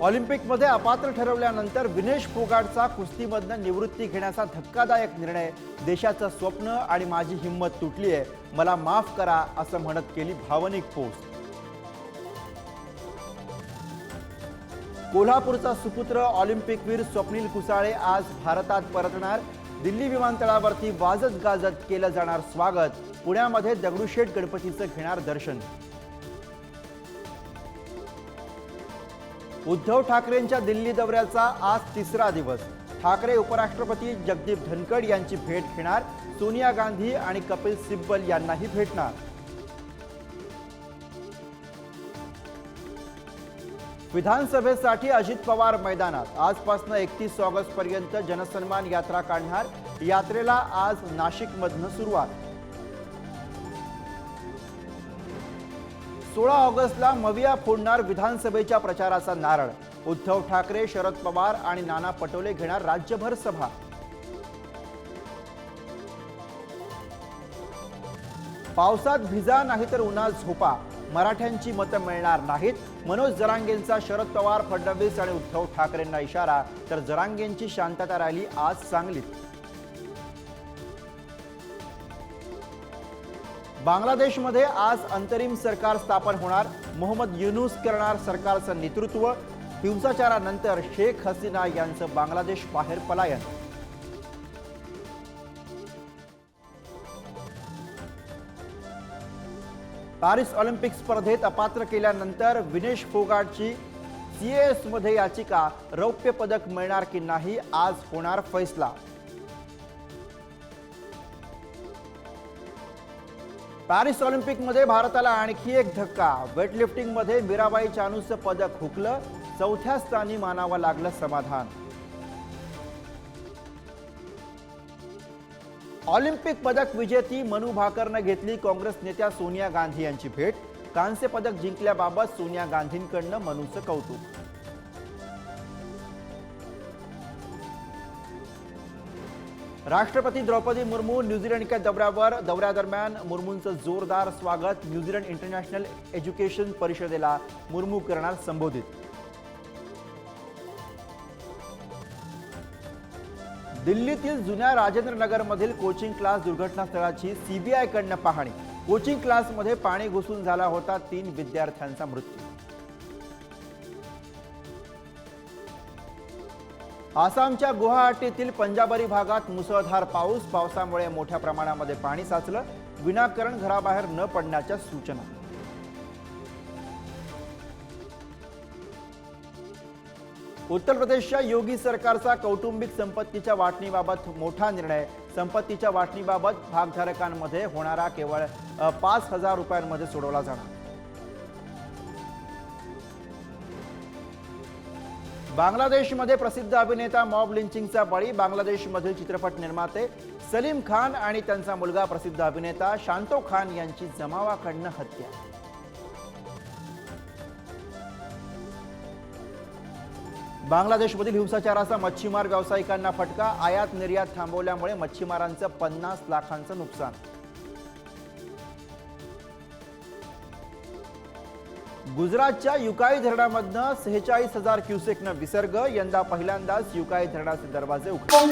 ऑलिम्पिकमध्ये अपात्र ठरवल्यानंतर विनेश फोगाटचा कुस्तीमधनं निवृत्ती घेण्याचा धक्कादायक निर्णय देशाचं स्वप्न आणि माझी हिंमत तुटली आहे मला माफ करा असं म्हणत केली भावनिक पोस्ट. कोल्हापूरचा सुपुत्र ऑलिम्पिकवीर स्वप्नील कुसाळे आज भारतात परतणार. दिल्ली विमानतळावरती वाजत गाजत केलं जाणार स्वागत. पुण्यामध्ये दगडूशेठ गणपतीचं घेणार दर्शन. उद्धव ठाकरेंच्या दिल्ली दौऱ्याचा आज तिसरा दिवस. ठाकरे उपराष्ट्रपती जगदीप धनखड यांची भेट घेणार सोनिया गांधी आणि कपिल सिब्बल यांनाही भेटणार. विधानसभेसाठी अजित पवार मैदानात. आजपासून एकतीस ऑगस्ट पर्यंत जनसन्मान यात्रा काढणार. यात्रेला आज नाशिकमधनं सुरुवात. सोळा ऑगस्टला मविया फोडणार विधानसभेच्या प्रचाराचा नारळ. उद्धव ठाकरे शरद पवार आणि नाना पटोले घेणार राज्यभर सभा. पावसात भिजा नाही तर उन्हात झोपा. मराठ्यांची मतं मिळणार नाहीत. मनोज जरांगेंचा शरद पवार फडणवीस आणि उद्धव ठाकरेंना इशारा तर जरांगेंची शांतता राहिली आज सांगलीत. बांगलादेशमध्ये आज अंतरिम सरकार स्थापन होणार. मोहम्मद युनुस करणार सरकारचं नेतृत्व. हिंसाचारानंतर शेख हसीना यांचं बांगलादेश बाहेर पलायन. पॅरिस ऑलिम्पिक स्पर्धेत अपात्र केल्यानंतर विनेश फोगाटची सीएएसमध्ये याचिका. रौप्य पदक मिळणार की नाही आज होणार फैसला. पॅरिस ऑलिम्पिकमध्ये भारताला आणखी एक धक्का. वेटलिफ्टिंगमध्ये मीराबाई चानूचं पदक हुकलं चौथ्या स्थानी मानावं लागलं समाधान. ऑलिम्पिक पदक विजेती मनु भाकरनं घेतली काँग्रेस नेत्या सोनिया गांधी यांची भेट. कांस्य पदक जिंकल्याबाबत सोनिया गांधींकडनं मनूचं कौतुक. राष्ट्रपती द्रौपदी मुर्मू न्यूझीलंडच्या दौऱ्यावर दौऱ्यादरम्यान मुर्मूंचं जोरदार स्वागत न्यूझीलंड इंटरनॅशनल एज्युकेशन परिषदेला मुर्मू करणार संबोधित. दिल्लीतील जुन्या राजेंद्र नगरमधील कोचिंग क्लास दुर्घटनास्थळाची सीबीआयकडनं पाहणी. कोचिंग क्लासमध्ये पाणी घुसून झाला होता तीन विद्यार्थ्यांचा मृत्यू. आसामच्या गुवाहाटीतील पंजाबरी भागात मुसळधार पाऊस पावसामुळे मोठ्या प्रमाणामध्ये पाणी साचलं. विनाकारण घराबाहेर न पडण्याच्या सूचना. उत्तर प्रदेशच्या योगी सरकारचा कौटुंबिक संपत्तीच्या वाटणीबाबत मोठा निर्णय. संपत्तीच्या वाटणीबाबत भागधारकांमध्ये होणारा केवळ पाच हजार रुपयांमध्ये सोडवला जाणार. बांगलादेशमध्ये प्रसिद्ध अभिनेता मॉब लिंचिंगचा बळी बांगलादेशमधील चित्रपट निर्माते सलीम खान आणि त्यांचा मुलगा प्रसिद्ध अभिनेता शांतो खान यांची जमावाकडनं हत्या. बांगलादेशमधील हिंसाचाराचा मच्छीमार व्यावसायिकांना फटका आयात निर्यात थांबवल्यामुळे मच्छीमारांचं पन्नास लाखांचं नुकसान. गुजरातच्या युकाई धरणामधनं सेहेचाळीस हजार क्युसेकनं विसर्ग यंदा पहिल्यांदाच युकाई धरणाचे दरवाजे उघडले.